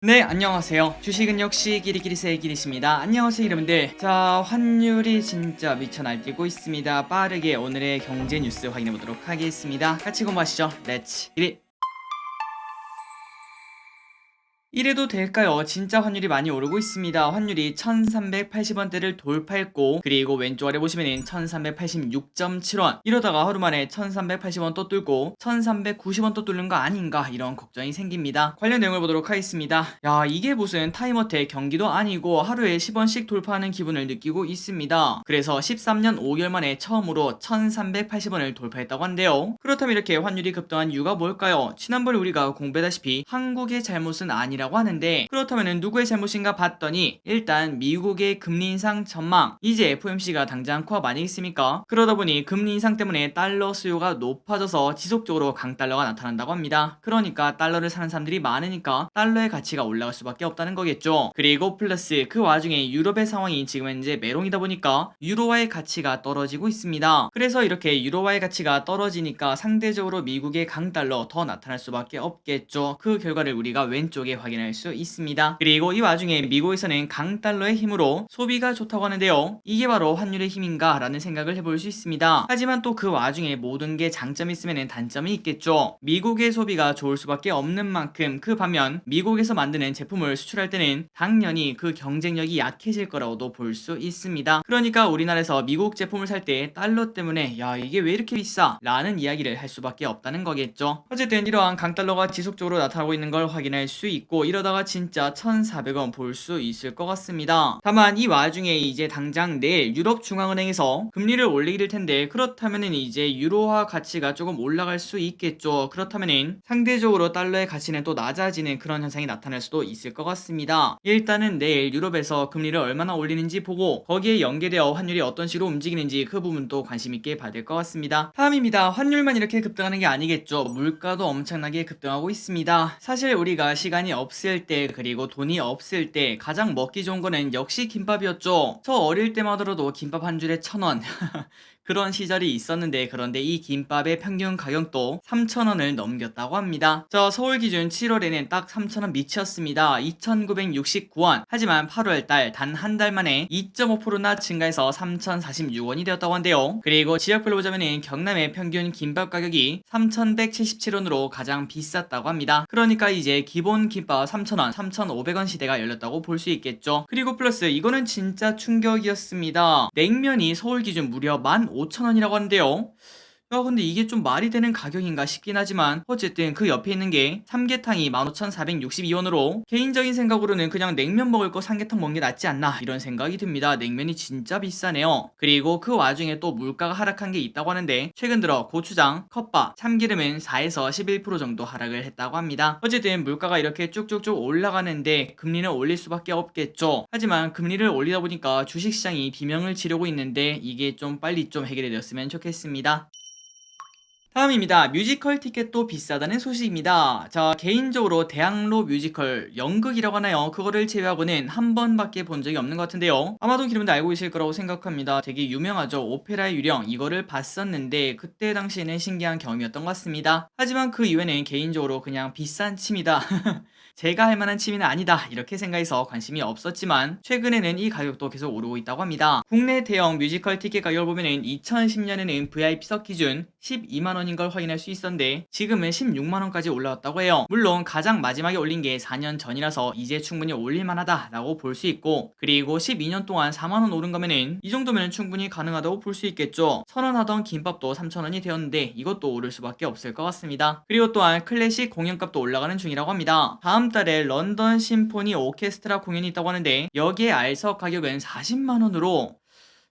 네, 안녕하세요. 주식은 역시 기리기리세의 기리십니다. 안녕하세요, 여러분들. 자, 환율이 진짜 미쳐 날뛰고 있습니다. 빠르게 오늘의 경제 뉴스 확인해 보도록 하겠습니다. 같이 공부하시죠. 렛츠 기리. 이래도 될까요? 진짜 환율이 많이 오르고 있습니다. 환율이 1380원대를 돌파했고 그리고 왼쪽 아래 보시면은 1386.7원 이러다가 하루 만에 1380원 또 뚫고 1390원 또 뚫는 거 아닌가 이런 걱정이 생깁니다. 관련 내용을 보도록 하겠습니다. 야 이게 무슨 타임어택 경기도 아니고 하루에 10원씩 돌파하는 기분을 느끼고 있습니다. 그래서 13년 5개월 만에 처음으로 1380원을 돌파했다고 한대요. 그렇다면 이렇게 환율이 급등한 이유가 뭘까요? 지난번에 우리가 공부했다시피 한국의 잘못은 아니라고 하는데 그렇다면 누구의 잘못인가 봤더니 일단 미국의 금리 인상 전망 이제 FOMC가 당장 코앞 아니겠습니까? 그러다 보니 금리 인상 때문에 달러 수요가 높아져서 지속적으로 강달러가 나타난다고 합니다. 그러니까 달러를 사는 사람들이 많으니까 달러의 가치가 올라갈 수밖에 없다는 거겠죠. 그리고 플러스 그 와중에 유럽의 상황이 지금 현재 메롱이다 보니까 유로화의 가치가 떨어지고 있습니다. 그래서 이렇게 유로화의 가치가 떨어지니까 상대적으로 미국의 강달러 더 나타날 수밖에 없겠죠. 그 결과를 우리가 왼쪽에 확인 할 수 있습니다. 그리고 이 와중에 미국에서는 강달러의 힘으로 소비가 좋다고 하는데요. 이게 바로 환율의 힘인가 라는 생각을 해볼 수 있습니다. 하지만 또 그 와중에 모든 게 장점이 있으면 단점이 있겠죠. 미국의 소비가 좋을 수밖에 없는 만큼 그 반면 미국에서 만드는 제품을 수출할 때는 당연히 그 경쟁력이 약해질 거라고도 볼 수 있습니다. 그러니까 우리나라에서 미국 제품을 살 때 달러 때문에 야 이게 왜 이렇게 비싸? 라는 이야기를 할 수밖에 없다는 거겠죠. 어쨌든 이러한 강달러가 지속적으로 나타나고 있는 걸 확인할 수 있고 이러다가 진짜 1,400원 볼 수 있을 것 같습니다. 다만 이 와중에 이제 당장 내일 유럽 중앙은행에서 금리를 올리게 될 텐데 그렇다면은 이제 유로화 가치가 조금 올라갈 수 있겠죠. 그렇다면은 상대적으로 달러의 가치는 또 낮아지는 그런 현상이 나타날 수도 있을 것 같습니다. 일단은 내일 유럽에서 금리를 얼마나 올리는지 보고 거기에 연계되어 환율이 어떤 식으로 움직이는지 그 부분도 관심 있게 될것 같습니다. 다음입니다. 환율만 이렇게 급등하는 게 아니겠죠. 물가도 엄청나게 급등하고 있습니다. 사실 우리가 시간이 없을 때 그리고 돈이 없을 때 가장 먹기 좋은 거는 역시 김밥이었죠. 저 어릴 때만 들어도 김밥 한 줄에 천 원. 그런 시절이 있었는데 그런데 이 김밥의 평균 가격도 3,000원을 넘겼다고 합니다. 저 서울 기준 7월에는 딱 3,000원 미쳤습니다. 2,969원. 하지만 8월 달 단 한 달 만에 2.5%나 증가해서 3,046원이 되었다고 한대요. 그리고 지역별로 보자면은 경남의 평균 김밥 가격이 3,177원으로 가장 비쌌다고 합니다. 그러니까 이제 기본 김밥 3,000원, 3,500원 시대가 열렸다고 볼 수 있겠죠. 그리고 플러스 이거는 진짜 충격이었습니다. 냉면이 서울 기준 무려 15,000원이라고 하는데요. 야 근데 이게 좀 말이 되는 가격인가 싶긴 하지만 어쨌든 그 옆에 있는 게 삼계탕이 15,462원으로 개인적인 생각으로는 그냥 냉면 먹을 거 삼계탕 먹는 게 낫지 않나 이런 생각이 듭니다. 냉면이 진짜 비싸네요. 그리고 그 와중에 또 물가가 하락한 게 있다고 하는데 최근 들어 고추장, 컵밥, 참기름은 4에서 11% 정도 하락을 했다고 합니다. 어쨌든 물가가 이렇게 쭉쭉쭉 올라가는데 금리는 올릴 수밖에 없겠죠. 하지만 금리를 올리다 보니까 주식시장이 비명을 지르고 있는데 이게 좀 빨리 좀 해결이 되었으면 좋겠습니다. 다음입니다. 뮤지컬 티켓도 비싸다는 소식입니다. 자, 개인적으로 대학로 뮤지컬 연극이라고 하나요? 그거를 제외하고는 한 번밖에 본 적이 없는 것 같은데요. 아마도 여러분들 알고 계실 거라고 생각합니다. 되게 유명하죠. 오페라의 유령 이거를 봤었는데 그때 당시에는 신기한 경험이었던 것 같습니다. 하지만 그 이후에는 개인적으로 그냥 비싼 침이다. 제가 할 만한 취미는 아니다 이렇게 생각해서 관심이 없었지만 최근에는 이 가격도 계속 오르고 있다고 합니다. 국내 대형 뮤지컬 티켓 가격을 보면은 2010년에는 VIP석 기준 12만 원인 걸 확인할 수 있었는데 지금은 16만 원까지 올라왔다고 해요. 물론 가장 마지막에 올린 게 4년 전이라서 이제 충분히 올릴 만하다 라고 볼 수 있고 그리고 12년 동안 4만 원 오른 거면은 이 정도면 충분히 가능하다고 볼 수 있겠죠. 선언하던 김밥도 3천 원이 되었는데 이것도 오를 수밖에 없을 것 같습니다. 그리고 또한 클래식 공연값도 올라가는 중이라고 합니다. 다음 달에 런던 심포니 오케스트라 공연이 있다고 하는데 여기에 알석 가격은 40만 원으로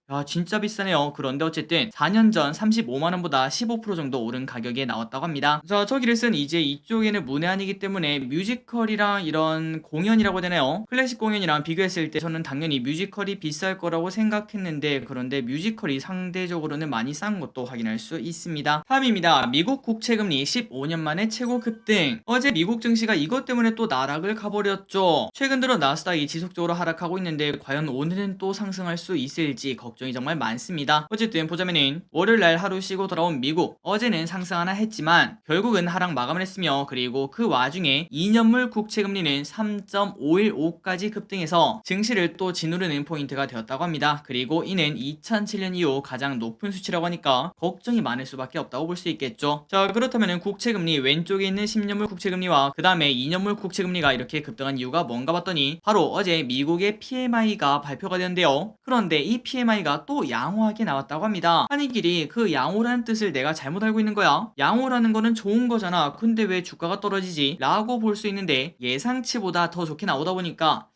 야, 진짜 비싸네요. 그런데 어쨌든 4년 전 35만원보다 15% 정도 오른 가격에 나왔다고 합니다. 자, 저기를 쓴 이제 이쪽에는 문외한이기 때문에 뮤지컬이랑 이런 공연이라고 되나요? 클래식 공연이랑 비교했을 때 저는 당연히 뮤지컬이 비쌀 거라고 생각했는데 그런데 뮤지컬이 상대적으로는 많이 싼 것도 확인할 수 있습니다. 다음입니다. 미국 국채금리 15년 만에 최고 급등. 어제 미국 증시가 이것 때문에 또 나락을 가버렸죠. 최근 들어 나스닥이 지속적으로 하락하고 있는데 과연 오늘은 또 상승할 수 있을지 걱정 걱정이 정말 많습니다. 어쨌든 보자면은 월요일날 하루 쉬고 돌아온 미국 어제는 상승 하나 했지만 결국은 하락 마감을 했으며 그리고 그 와중에 2년물 국채 금리는 3.515까지 급등해서 증시를 또 짓누르는 포인트가 되었다고 합니다. 그리고 이는 2007년 이후 가장 높은 수치라고 하니까 걱정이 많을 수밖에 없다고 볼 수 있겠죠. 자 그렇다면 국채 금리 왼쪽에 있는 10년물 국채 금리와 그 다음에 2년물 국채 금리가 이렇게 급등한 이유가 뭔가 봤더니 바로 어제 미국의 PMI가 발표가 되는데요. 그런데 이 PMI가 또 양호하게 나왔다고 합니다. 아니 길이 그 양호라는 뜻을 내가 잘못 알고 있는 거야? 양호라는 거는 좋은 거잖아. 근데 왜 주가가 떨어지지? 라고 볼 수 있는데 예상치보다 더 좋게 나오다 보니까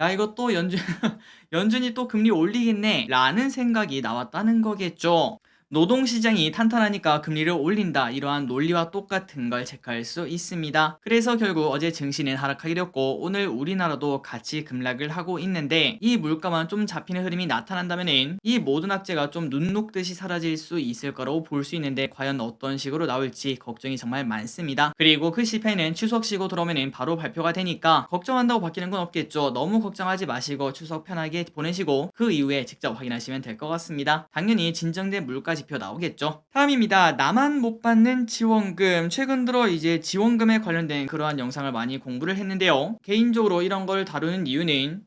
야 이거 또 연준 연준이 또 금리 올리겠네 라는 생각이 나왔다는 거겠죠. 노동시장이 탄탄하니까 금리를 올린다 이러한 논리와 똑같은 걸 체크할 수 있습니다. 그래서 결국 어제 증시는 하락하게 되었고 오늘 우리나라도 같이 급락을 하고 있는데 이 물가만 좀 잡히는 흐름이 나타난다면 이 모든 악재가 좀 눈 녹듯이 사라질 수 있을 거라고 볼 수 있는데 과연 어떤 식으로 나올지 걱정이 정말 많습니다. 그리고 그 CPI는 추석 쉬고 들어오면 바로 발표가 되니까 걱정한다고 바뀌는 건 없겠죠. 너무 걱정하지 마시고 추석 편하게 보내시고 그 이후에 직접 확인하시면 될 것 같습니다. 당연히 진정된 물가 지표 나오겠죠. 다음입니다. 나만 못 받는 지원금. 최근 들어 이제 지원금에 관련된 그러한 영상을 많이 공부를 했는데요. 개인적으로 이런 걸 다루는 이유는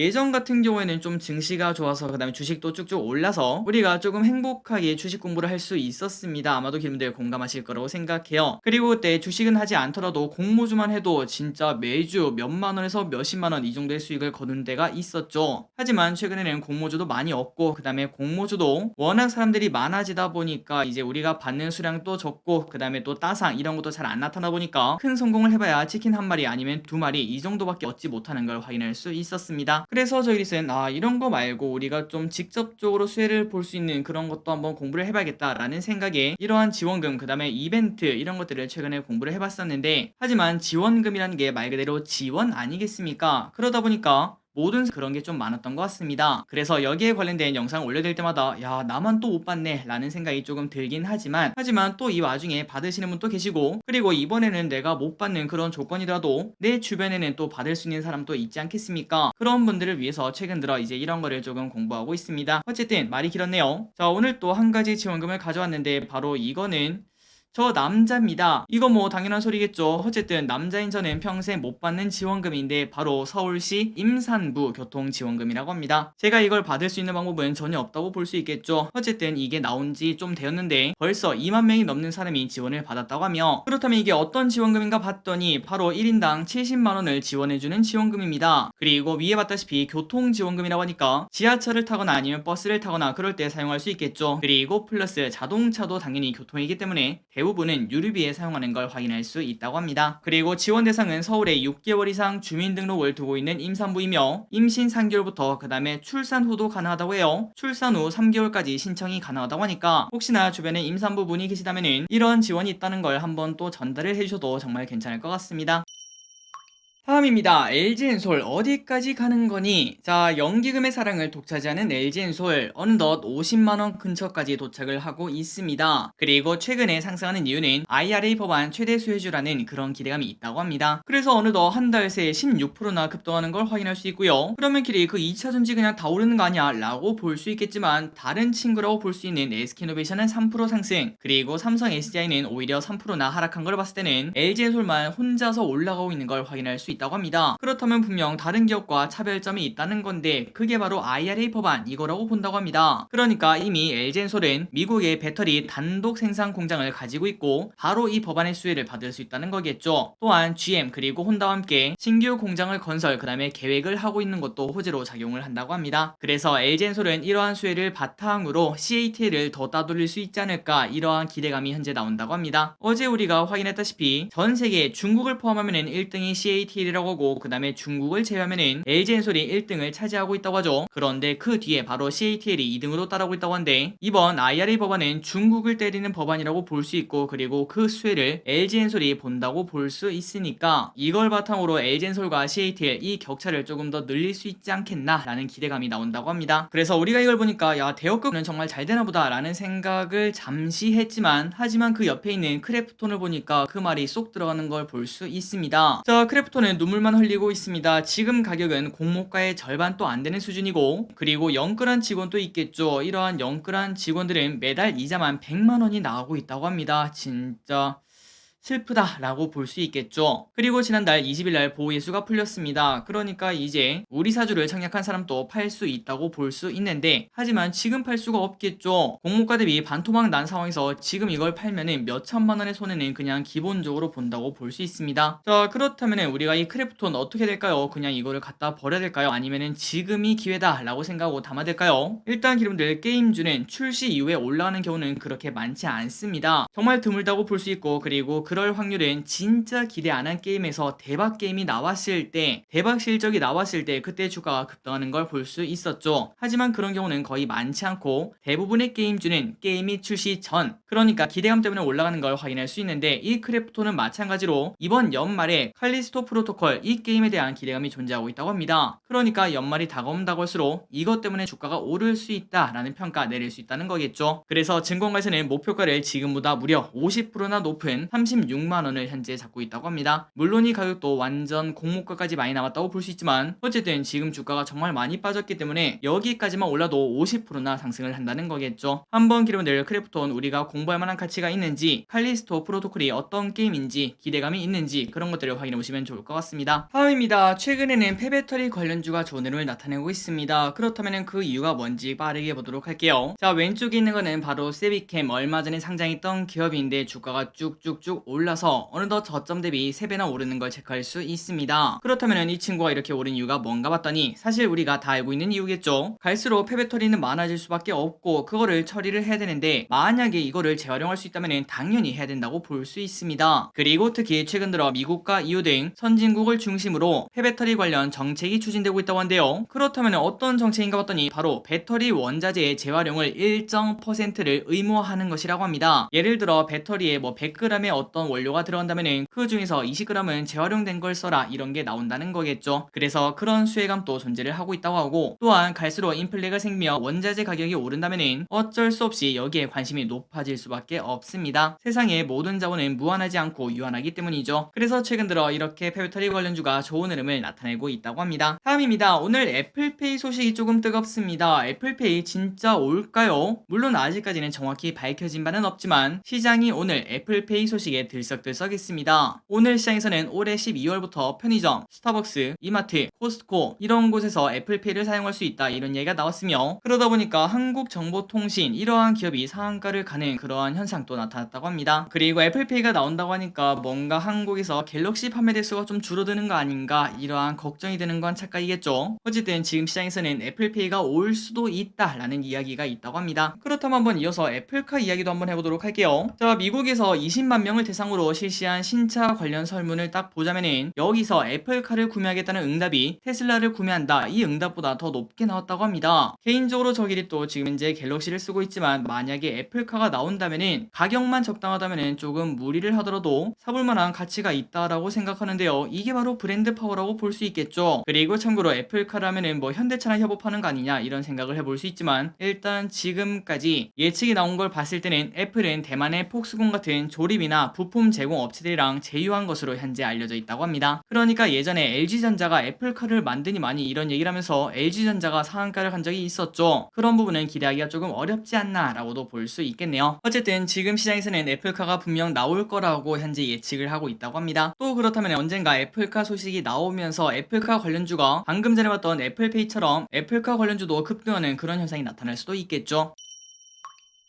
예전 같은 경우에는 좀 증시가 좋아서 그 다음에 주식도 쭉쭉 올라서 우리가 조금 행복하게 주식 공부를 할 수 있었습니다. 아마도 여러분들 공감하실 거라고 생각해요. 그리고 그때 주식은 하지 않더라도 공모주만 해도 진짜 매주 몇만 원에서 몇십만 원 이 정도의 수익을 거둔 데가 있었죠. 하지만 최근에는 공모주도 많이 없고 그 다음에 공모주도 워낙 사람들이 많아지다 보니까 이제 우리가 받는 수량도 적고 그 다음에 또 따상 이런 것도 잘 안 나타나 보니까 큰 성공을 해봐야 치킨 한 마리 아니면 두 마리 이 정도밖에 얻지 못하는 걸 확인할 수 있었습니다. 그래서 저희 리스는 아 이런 거 말고 우리가 좀 직접적으로 수혜를 볼 수 있는 그런 것도 한번 공부를 해 봐야겠다라는 생각에 이러한 지원금 그 다음에 이벤트 이런 것들을 최근에 공부를 해 봤었는데 하지만 지원금이라는 게 말 그대로 지원 아니겠습니까? 그러다 보니까 모든 그런 게 좀 많았던 것 같습니다. 그래서 여기에 관련된 영상 올려드릴 때마다 야 나만 또못 받네 라는 생각이 조금 들긴 하지만 하지만 또 이 와중에 받으시는 분도 계시고 그리고 이번에는 내가 못 받는 그런 조건이라도 내 주변에는 또 받을 수 있는 사람도 있지 않겠습니까? 그런 분들을 위해서 최근 들어 이제 이런 거를 조금 공부하고 있습니다. 어쨌든 말이 길었네요. 자 오늘 또 한 가지 지원금을 가져왔는데 바로 이거는 저 남자입니다. 이거 뭐 당연한 소리겠죠. 어쨌든 남자인 저는 평생 못 받는 지원금인데 바로 서울시 임산부 교통지원금이라고 합니다. 제가 이걸 받을 수 있는 방법은 전혀 없다고 볼 수 있겠죠. 어쨌든 이게 나온 지 좀 되었는데 벌써 2만 명이 넘는 사람이 지원을 받았다고 하며 그렇다면 이게 어떤 지원금인가 봤더니 바로 1인당 70만 원을 지원해주는 지원금입니다. 그리고 위에 봤다시피 교통지원금이라고 하니까 지하철을 타거나 아니면 버스를 타거나 그럴 때 사용할 수 있겠죠. 그리고 플러스 자동차도 당연히 교통이기 때문에 대부분은 유류비에 사용하는 걸 확인할 수 있다고 합니다. 그리고 지원 대상은 서울에 6개월 이상 주민등록을 두고 있는 임산부이며 임신 3개월부터 그 다음에 출산 후도 가능하다고 해요. 출산 후 3개월까지 신청이 가능하다고 하니까 혹시나 주변에 임산부분이 계시다면 이런 지원이 있다는 걸 한번 또 전달을 해주셔도 정말 괜찮을 것 같습니다. 다음입니다. LG엔솔 어디까지 가는 거니? 자, 연기금의 사랑을 독차지하는 LG엔솔 어느덧 50만원 근처까지 도착을 하고 있습니다. 그리고 최근에 상승하는 이유는 IRA 법안 최대 수혜주라는 그런 기대감이 있다고 합니다. 그래서 어느덧 한 달 새에 16%나 급등하는 걸 확인할 수 있고요. 그러면 길이 그 2차전지 그냥 다 오르는 거 아니야? 라고 볼 수 있겠지만 다른 친구라고 볼 수 있는 SK이노베이션은 3% 상승 그리고 삼성 SDI는 오히려 3%나 하락한 걸 봤을 때는 LG엔솔만 혼자서 올라가고 있는 걸 확인할 수 있다 고 합니다. 그렇다면 분명 다른 기업과 차별점이 있다는 건데 그게 바로 IRA 법안 이거라고 본다고 합니다. 그러니까 이미 LG엔솔은 미국의 배터리 단독 생산 공장을 가지고 있고 바로 이 법안의 수혜를 받을 수 있다는 거겠죠. 또한 GM 그리고 혼다와 함께 신규 공장을 건설 그 다음에 계획을 하고 있는 것도 호재로 작용을 한다고 합니다. 그래서 LG엔솔은 이러한 수혜를 바탕으로 CATL을 더 따돌릴 수 있지 않을까 이러한 기대감이 현재 나온다고 합니다. 어제 우리가 확인했다시피 전 세계 중국을 포함하면 1등이 CATL이라고 하고 그 다음에 중국을 제외하면 LG엔솔이 1등을 차지하고 있다고 하죠. 그런데 그 뒤에 바로 CATL이 2등으로 따라오고 있다고 하는데 이번 IRA 법안은 중국을 때리는 법안이라고 볼 수 있고 그리고 그 수혜를 LG엔솔이 본다고 볼 수 있으니까 이걸 바탕으로 LG엔솔과 CATL 이 격차를 조금 더 늘릴 수 있지 않겠나 라는 기대감이 나온다고 합니다. 그래서 우리가 이걸 보니까 야 대역급은 정말 잘 되나 보다 라는 생각을 잠시 했지만 하지만 그 옆에 있는 크래프톤을 보니까 그 말이 쏙 들어가는 걸 볼 수 있습니다. 자 크래프톤은 그렇다면 눈물만 흘리고 있습니다. 지금 가격은 공모가의 절반도 안 되는 수준이고 그리고 영끌한 직원도 있겠죠. 이러한 영끌한 직원들은 매달 이자만 100만 원이 나오고 있다고 합니다. 진짜 슬프다라고 볼 수 있겠죠. 그리고 지난달 20일 날 보호 예수가 풀렸습니다. 그러니까 이제 우리 사주를 청약한 사람도 팔 수 있다고 볼 수 있는데 하지만 지금 팔 수가 없겠죠. 공모가 대비 반토막 난 상황에서 지금 이걸 팔면은 몇 천만 원의 손해는 그냥 기본적으로 본다고 볼 수 있습니다. 자 그렇다면 우리가 이 크래프톤 어떻게 될까요? 그냥 이거를 갖다 버려야 될까요? 아니면은 지금이 기회다라고 생각하고 담아야 될까요? 일단 여러분들 게임주는 출시 이후에 올라가는 경우는 그렇게 많지 않습니다. 정말 드물다고 볼 수 있고 그리고 그럴 확률은 진짜 기대 안 한 게임에서 대박 게임이 나왔을 때 대박 실적이 나왔을 때 그때 주가가 급등하는 걸 볼 수 있었죠. 하지만 그런 경우는 거의 많지 않고 대부분의 게임주는 게임이 출시 전 그러니까 기대감 때문에 올라가는 걸 확인할 수 있는데 이 크래프톤은 마찬가지로 이번 연말에 칼리스토 프로토콜 이 게임에 대한 기대감이 존재하고 있다고 합니다. 그러니까 연말이 다가온다고 할수록 이것 때문에 주가가 오를 수 있다라는 평가 내릴 수 있다는 거겠죠. 그래서 증권가에서는 목표가를 지금보다 무려 50%나 높은 36만 원을 현재 잡고 있다고 합니다. 물론 이 가격도 완전 공모가까지 많이 남았다고 볼 수 있지만 어쨌든 지금 주가가 정말 많이 빠졌기 때문에 여기까지만 올라도 50%나 상승을 한다는 거겠죠. 한번 기록될 크래프톤 우리가 공부할 만한 가치가 있는지 칼리스토 프로토콜이 어떤 게임인지 기대감이 있는지 그런 것들을 확인해 보시면 좋을 것 같습니다. 다음입니다. 최근에는 폐배터리 관련주가 좋은 흐름을 나타내고 있습니다. 그렇다면 그 이유가 뭔지 빠르게 보도록 할게요. 자 왼쪽에 있는 거는 바로 세비캠 얼마 전에 상장했던 기업인데 주가가 쭉쭉쭉 올라서 어느덧 저점 대비 3배나 오르는 걸 체크할 수 있습니다. 그렇다면 이 친구가 이렇게 오른 이유가 뭔가 봤더니 사실 우리가 다 알고 있는 이유겠죠. 갈수록 폐배터리는 많아질 수밖에 없고 그거를 처리를 해야 되는데 만약에 이거를 재활용할 수 있다면 당연히 해야 된다고 볼 수 있습니다. 그리고 특히 최근 들어 미국과 EU 등 선진국을 중심으로 폐배터리 관련 정책이 추진되고 있다고 한데요. 그렇다면 어떤 정책인가 봤더니 바로 배터리 원자재의 재활용을 일정 퍼센트를 의무화하는 것이라고 합니다. 예를 들어 배터리에 뭐 100g의 어떤 원료가 들어간다면 그 중에서 20g은 재활용된 걸 써라 이런 게 나온다는 거겠죠. 그래서 그런 수혜감도 존재를 하고 있다고 하고 또한 갈수록 인플레가 생기며 원자재 가격이 오른다면 어쩔 수 없이 여기에 관심이 높아질 수밖에 없습니다. 세상의 모든 자원은 무한하지 않고 유한하기 때문이죠. 그래서 최근 들어 이렇게 배터리 관련주가 좋은 흐름을 나타내고 있다고 합니다. 다음입니다. 오늘 애플페이 소식이 조금 뜨겁습니다. 애플페이 진짜 올까요? 물론 아직까지는 정확히 밝혀진 바는 없지만 시장이 오늘 애플페이 소식에 들썩들썩 있습니다. 오늘 시장에서는 올해 12월부터 편의점, 스타벅스, 이마트, 코스트코 이런 곳에서 애플페이를 사용할 수 있다 이런 얘기가 나왔으며 그러다 보니까 한국정보통신 이러한 기업이 상한가를 가는 그러한 현상도 나타났다고 합니다. 그리고 애플페이가 나온다고 하니까 뭔가 한국에서 갤럭시 판매 대수가 좀 줄어드는 거 아닌가 이러한 걱정이 되는 건 착각이겠죠. 어쨌든 지금 시장에서는 애플페이가 올 수도 있다라는 이야기가 있다고 합니다. 그렇다면 한번 이어서 애플카 이야기도 한번 해보도록 할게요. 자 미국에서 20만 명을 대상 으로 실시한 신차 관련 설문을 딱 보자면은 여기서 애플카를 구매하겠다는 응답이 테슬라를 구매한다 이 응답보다 더 높게 나왔다고 합니다. 개인적으로 저끼리 또 지금 현재 갤럭시를 쓰고 있지만 만약에 애플카가 나온다면은 가격만 적당하다면은 조금 무리를 하더라도 사볼 만한 가치가 있다라고 생각하는데요. 이게 바로 브랜드 파워라고 볼 수 있겠죠. 그리고 참고로 애플카라면은 뭐 현대차랑 협업하는 거 아니냐 이런 생각을 해볼 수 있지만 일단 지금까지 예측이 나온 걸 봤을 때는 애플은 대만의 폭스콘 같은 조립이나 부품 제공 업체들이랑 제휴한 것으로 현재 알려져 있다고 합니다. 그러니까 예전에 LG전자가 애플카를 만드니 많이 이런 얘기를 하면서 LG전자가 상한가를 간 적이 있었죠. 그런 부분은 기대하기가 조금 어렵지 않나라고도 볼 수 있겠네요. 어쨌든 지금 시장에서는 애플카가 분명 나올 거라고 현재 예측을 하고 있다고 합니다. 또 그렇다면 언젠가 애플카 소식이 나오면서 애플카 관련주가 방금 전에 봤던 애플페이처럼 애플카 관련주도 급등하는 그런 현상이 나타날 수도 있겠죠.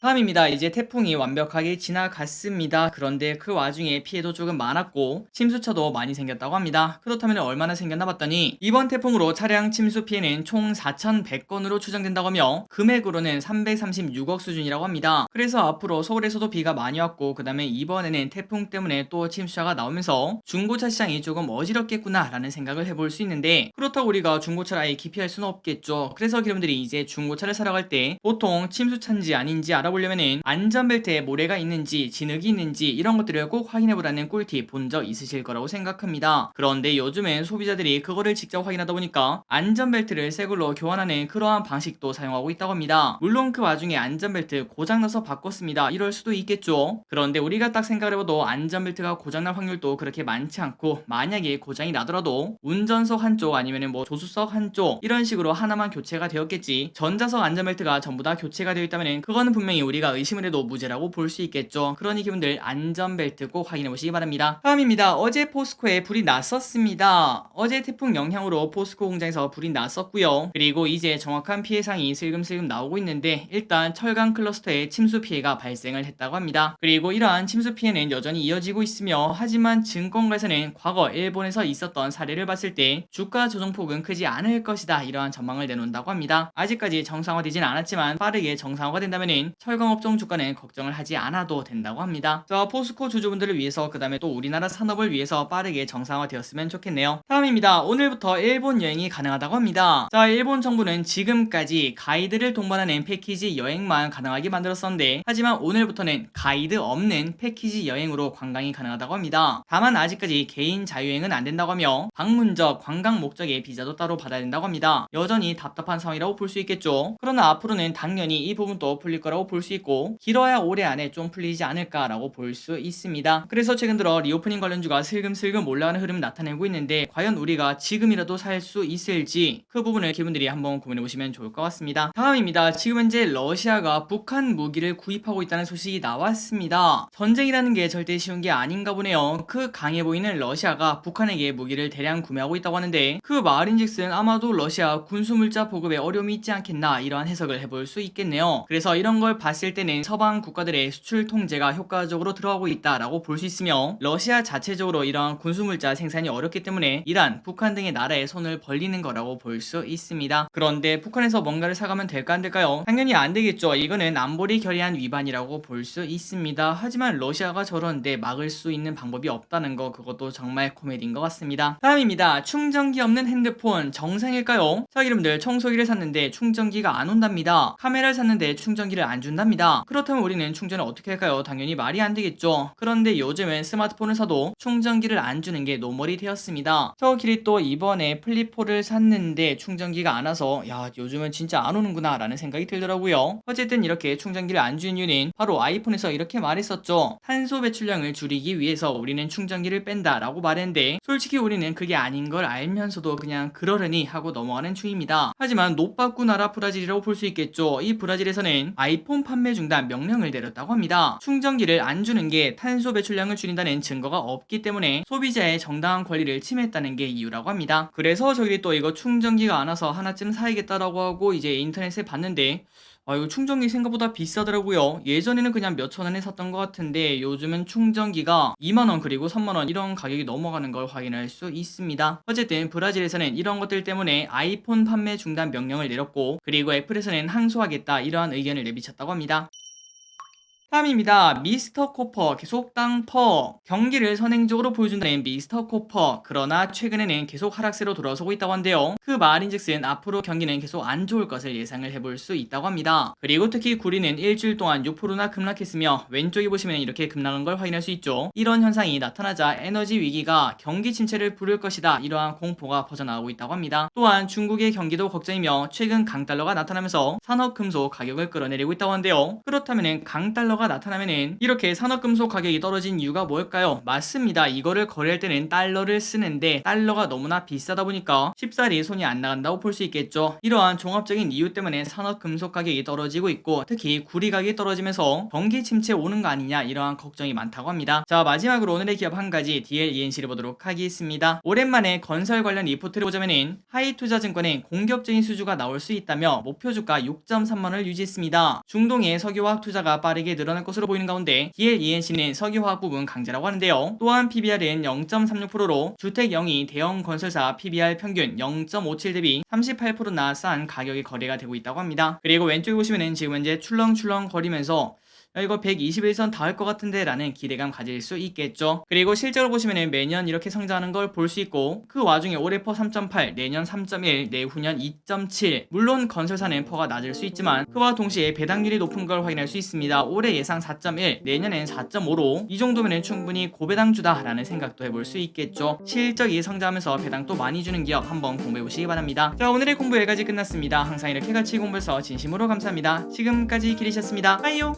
다음입니다. 이제 태풍이 완벽하게 지나갔습니다. 그런데 그 와중에 피해도 조금 많았고 침수차도 많이 생겼다고 합니다. 그렇다면 얼마나 생겼나 봤더니 이번 태풍으로 차량 침수 피해는 총 4,100건으로 추정된다고 하며 금액으로는 336억 수준이라고 합니다. 그래서 앞으로 서울에서도 비가 많이 왔고 그 다음에 이번에는 태풍 때문에 또 침수차가 나오면서 중고차 시장이 조금 어지럽겠구나 라는 생각을 해볼 수 있는데 그렇다고 우리가 중고차를 아예 기피할 수는 없겠죠. 그래서 여러분들이 이제 중고차를 사러 갈 때 보통 침수차인지 아닌지 알아 알아보려면은 안전벨트에 모래가 있는지 진흙이 있는지 이런 것들을 꼭 확인해보라는 꿀팁 본 적 있으실 거라고 생각합니다. 그런데 요즘엔 소비자들이 그거를 직접 확인하다 보니까 안전벨트를 새 걸로 교환하는 그러한 방식도 사용하고 있다고 합니다. 물론 그 와중에 안전벨트 고장나서 바꿨습니다. 이럴 수도 있겠죠. 그런데 우리가 딱 생각을 해봐도 안전벨트가 고장날 확률도 그렇게 많지 않고 만약에 고장이 나더라도 운전석 한쪽 아니면 뭐 조수석 한쪽 이런 식으로 하나만 교체가 되었겠지 전자석 안전벨트가 전부 다 교체가 되어 있다면 그거는 분명히 우리가 의심을 해도 무죄라고 볼 수 있겠죠. 그러니 기분들 안전벨트 꼭 확인해 보시기 바랍니다. 다음입니다. 어제 포스코에 불이 났었습니다. 어제 태풍 영향으로 포스코 공장에서 불이 났었고요. 그리고 이제 정확한 피해상이 슬금슬금 나오고 있는데 일단 철강 클러스터에 침수 피해가 발생을 했다고 합니다. 그리고 이러한 침수 피해는 여전히 이어지고 있으며 하지만 증권가에서는 과거 일본에서 있었던 사례를 봤을 때 주가 조정폭은 크지 않을 것이다 이러한 전망을 내놓는다고 합니다. 아직까지 정상화되진 않았지만 빠르게 정상화가 된다면 철 강업종 주가는 걱정을 하지 않아도 된다고 합니다. 자 포스코 주주분들을 위해서 그 다음에 또 우리나라 산업을 위해서 빠르게 정상화되었으면 좋겠네요. 다음입니다. 오늘부터 일본 여행이 가능하다고 합니다. 자 일본 정부는 지금까지 가이드를 동반하는 패키지 여행만 가능하게 만들었었는데 하지만 오늘부터는 가이드 없는 패키지 여행으로 관광이 가능하다고 합니다. 다만 아직까지 개인 자유여행은 안 된다고 하며 방문적 관광 목적의 비자도 따로 받아야 된다고 합니다. 여전히 답답한 상황이라고 볼 수 있겠죠. 그러나 앞으로는 당연히 이 부분도 풀릴 거라고 볼수 있고 길어야 올해 안에 좀 풀리지 않을까라고 볼 수 있습니다. 그래서 최근 들어 리오프닝 관련주가 슬금슬금 올라가는 흐름을 나타내고 있는데 과연 우리가 지금이라도 살 수 있을지 그 부분을 기분들이 한번 고민해 보시면 좋을 것 같습니다. 다음입니다. 지금 현재 러시아가 북한 무기를 구입하고 있다는 소식이 나왔습니다. 전쟁이라는 게 절대 쉬운 게 아닌가 보네요. 그 강해 보이는 러시아가 북한에게 무기를 대량 구매하고 있다고 하는데 그 말인즉슨 아마도 러시아 군수물자 보급에 어려움이 있지 않겠나 이러한 해석을 해볼 수 있겠네요. 그래서 이런 걸 봤을 때는 서방 국가들의 수출 통제가 효과적으로 들어가고 있다라고 볼 수 있으며 러시아 자체적으로 이러한 군수물자 생산이 어렵기 때문에 이란, 북한 등의 나라에 손을 벌리는 거라고 볼 수 있습니다. 그런데 북한에서 뭔가를 사가면 될까 안 될까요? 당연히 안 되겠죠. 이거는 안보리 결의안 위반이라고 볼 수 있습니다. 하지만 러시아가 저런데 막을 수 있는 방법이 없다는 거 그것도 정말 코미디인 것 같습니다. 다음입니다. 충전기 없는 핸드폰 정상일까요? 자 여러분들 청소기를 샀는데 충전기가 안 온답니다. 카메라를 샀는데 충전기를 안 준답니다. 그렇다면 우리는 충전을 어떻게 할까요? 당연히 말이 안 되겠죠. 그런데 요즘은 스마트폰을 사도 충전기를 안 주는 게 노멀이 되었습니다. 저 길이 또 이번에 플립4를 샀는데 충전기가 안 와서 야 요즘은 진짜 안 오는구나 라는 생각이 들더라고요. 어쨌든 이렇게 충전기를 안 주는 이유는 바로 아이폰에서 이렇게 말했었죠. 탄소 배출량을 줄이기 위해서 우리는 충전기를 뺀다 라고 말했는데 솔직히 우리는 그게 아닌 걸 알면서도 그냥 그러려니 하고 넘어가는 중입니다. 하지만 노빠꾸 나라 브라질이라고 볼 수 있겠죠. 이 브라질에서는 아이폰 판매 중단 명령을 내렸다고 합니다. 충전기를 안 주는 게 탄소 배출량을 줄인다는 증거가 없기 때문에 소비자의 정당한 권리를 침해했다는 게 이유라고 합니다. 그래서 저희들이 또 이거 충전기가 안 와서 하나쯤 사야겠다라고 하고 이제 인터넷에 봤는데 아, 이거 충전기 생각보다 비싸더라고요. 예전에는 그냥 몇천 원에 샀던 것 같은데 요즘은 충전기가 2만 원 그리고 3만 원 이런 가격이 넘어가는 걸 확인할 수 있습니다. 어쨌든 브라질에서는 이런 것들 때문에 아이폰 판매 중단 명령을 내렸고 그리고 애플에서는 항소하겠다 이러한 의견을 내비쳤다고 합니다. 다음입니다. 미스터 코퍼 계속 땅퍼 경기를 선행적으로 보여준다는 미스터 코퍼 그러나 최근에는 계속 하락세로 돌아서고 있다고 한데요. 그 말인즉슨 앞으로 경기는 계속 안 좋을 것을 예상을 해볼 수 있다고 합니다. 그리고 특히 구리는 일주일 동안 6%나 급락했으며 왼쪽에 보시면 이렇게 급락한 걸 확인할 수 있죠. 이런 현상이 나타나자 에너지 위기가 경기 침체를 부를 것이다 이러한 공포가 퍼져나오고 있다고 합니다. 또한 중국의 경기도 걱정이며 최근 강달러가 나타나면서 산업금속 가격을 끌어내리고 있다고 한데요. 그렇다면 강달러가 나타나면은 이렇게 산업금속 가격이 떨어진 이유가 뭘까요? 맞습니다. 이거를 거래할 때는 달러를 쓰는데 달러가 너무나 비싸다 보니까 쉽사리 손이 안 나간다고 볼 수 있겠죠. 이러한 종합적인 이유 때문에 산업금속 가격이 떨어지고 있고 특히 구리 가격이 떨어지면서 경기 침체 오는 거 아니냐 이러한 걱정이 많다고 합니다. 자 마지막으로 오늘의 기업 한 가지 DLENC를 보도록 하겠습니다. 오랜만에 건설 관련 리포트를 보자면은 하이투자증권은 공격적인 수주가 나올 수 있다며 목표 주가 6.3만원을 유지했습니다. 중동의 석유화학 투자가 빠르게 늘어 날 것으로 보이는 가운데 DLENC는 석유화학 부분 강제라고 하는데요. 또한 PBR은 0.36%로 주택 0이 대형 건설사 PBR 평균 0.57 대비 38%나 싼 가격의 거래가 되고 있다고 합니다. 그리고 왼쪽에 보시면은 지금 현재 출렁출렁 거리면서 야 이거 121선 닿을 것 같은데 라는 기대감 가질 수 있겠죠. 그리고 실제로 보시면은 매년 이렇게 성장하는 걸 볼 수 있고 그 와중에 올해 퍼 3.8, 내년 3.1, 내후년 2.7 물론 건설사는 퍼가 낮을 수 있지만 그와 동시에 배당률이 높은 걸 확인할 수 있습니다. 올해 예상 4.1, 내년엔 4.5로 이 정도면 충분히 고배당주다 라는 생각도 해볼 수 있겠죠. 실적이 성장하면서 배당도 많이 주는 기업 한번 공부해 보시기 바랍니다. 자 오늘의 공부 여기까지 끝났습니다. 항상 이렇게 같이 공부해서 진심으로 감사합니다. 지금까지 길이셨습니다. 빠이요.